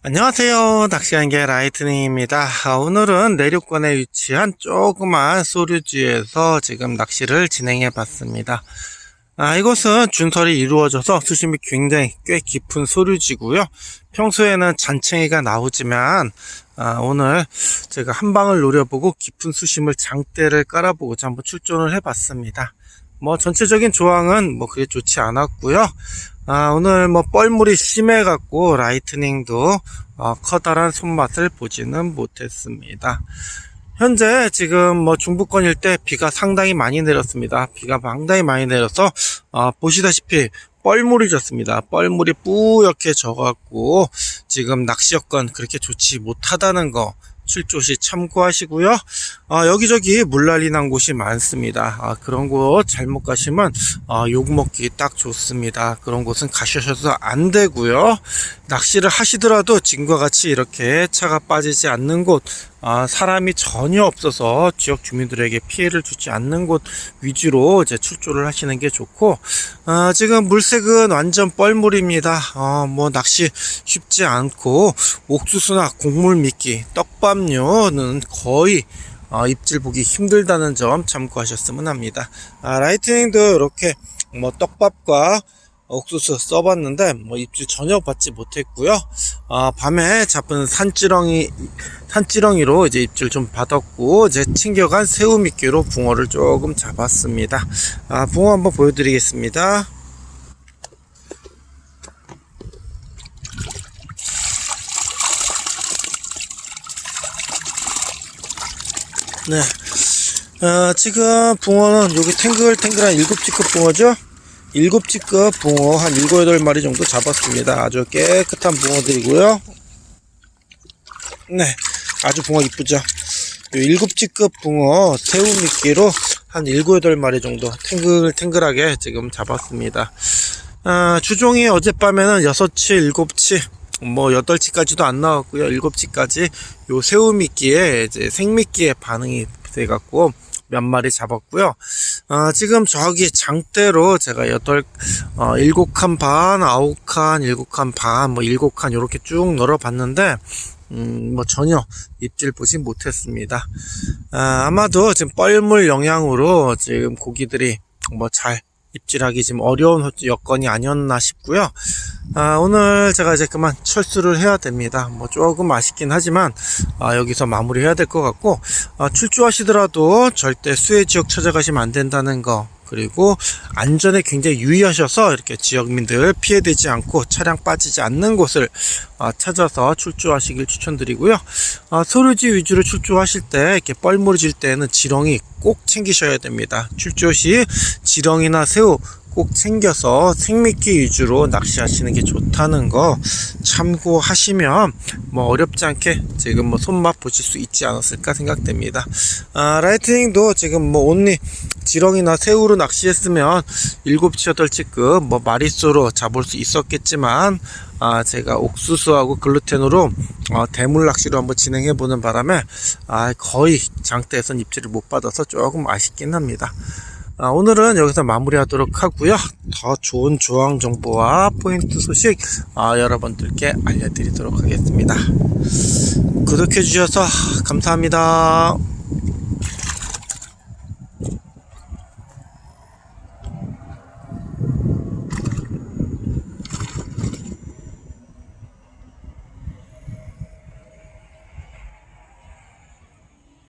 안녕하세요. 낚시한개 라이트닝입니다. 아, 오늘은 내륙권에 위치한 조그만 소류지에서 지금 낚시를 진행해 봤습니다. 아, 이곳은 준설이 이루어져서 수심이 굉장히 꽤 깊은 소류지고요. 평소에는 잔챙이가 나오지만 아, 오늘 제가 한 방을 노려보고 깊은 수심을 장대를 깔아보고자 한번 출전을 해봤습니다. 뭐 전체적인 조항은 뭐 그게 좋지 않았고요. 아, 오늘 뭐 뻘물이 심해 갖고 라이트닝도 어, 커다란 손맛을 보지는 못했습니다. 현재 지금 뭐 중부권 일대 비가 상당히 많이 내렸습니다. 비가 상당히 많이 내려서 어, 보시다시피 뻘물이 졌습니다. 뻘물이 뿌옇게 져갖고 지금 낚시 여건 그렇게 좋지 못하다는 거 출조 시 참고하시고요. 아, 여기저기 물난리 난 곳이 많습니다. 아, 그런 곳 잘못 가시면 아, 욕 먹기 딱 좋습니다. 그런 곳은 가셔도 안 되고요. 낚시를 하시더라도 지금과 같이 이렇게 차가 빠지지 않는 곳, 아, 사람이 전혀 없어서 지역 주민들에게 피해를 주지 않는 곳 위주로 이제 출조를 하시는 게 좋고, 아, 지금 물색은 완전 뻘물입니다. 어, 뭐 낚시 쉽지 않고 옥수수나 곡물 미끼, 떡밥류는 거의 어, 입질 보기 힘들다는 점 참고하셨으면 합니다. 아, 라이트닝도 이렇게 뭐 떡밥과 옥수수 써봤는데 뭐 입질 전혀 받지 못했고요. 아, 밤에 잡은 산지렁이 산지렁이로 이제 입질 좀 받았고 이제 챙겨간 새우 미끼로 붕어를 조금 잡았습니다. 아, 붕어 한번 보여드리겠습니다. 네. 어, 지금 붕어는 여기 탱글탱글한 일곱 G급 붕어죠? 일곱 G급 붕어 한 일곱 여덟 마리 정도 잡았습니다. 아주 깨끗한 붕어들이고요. 네. 아주 붕어 이쁘죠? 일곱 G급 붕어 새우 미끼로 한 일곱 여덟 마리 정도 탱글탱글하게 지금 잡았습니다. 아, 주종이 어젯밤에는 6치, 7치, 뭐 8치까지도 안 나왔고요. 7치까지 요 새우 미끼에 이제 생미끼에 반응이 돼 갖고 몇 마리 잡았고요. 어, 지금 저기 장대로 제가 여덟 어, 일곱 칸 반, 아홉 칸, 일곱 칸 반, 뭐 일곱 칸 이렇게 쭉 널어봤는데 음, 뭐 전혀 입질 보지 못했습니다. 아, 아마도 지금 뻘물 영향으로 지금 고기들이 뭐 잘 입질하기 지금 어려운 여건이 아니었나 싶고요. 아, 오늘 제가 이제 그만 철수를 해야 됩니다. 뭐 조금 아쉽긴 하지만 아, 여기서 마무리해야 될 것 같고 아, 출조하시더라도 절대 수해 지역 찾아가시면 안 된다는 거 그리고 안전에 굉장히 유의하셔서 이렇게 지역민들 피해되지 않고 차량 빠지지 않는 곳을 아, 찾아서 출조하시길 추천드리고요. 아, 소류지 위주로 출조하실 때 이렇게 뻘물이 질 때는 지렁이 꼭 챙기셔야 됩니다. 출조 시 지렁이나 새우 꼭 챙겨서 생미끼 위주로 낚시하시는 게 좋다는 거 참고하시면 뭐 어렵지 않게 지금 뭐 손맛 보실 수 있지 않았을까 생각됩니다. 아, 라이트닝도 지금 뭐 온리 지렁이나 새우로 낚시했으면 7치 8치급 뭐 마리수로 잡을 수 있었겠지만 아, 제가 옥수수하고 글루텐으로 어, 대물 낚시로 한번 진행해 보는 바람에 아, 거의 장대에선 입질을 못 받아서 조금 아쉽긴 합니다. 아, 오늘은 여기서 마무리하도록 하고요. 더 좋은 조항 정보와 포인트 소식 아, 여러분들께 알려드리도록 하겠습니다. 구독해 주셔서 감사합니다.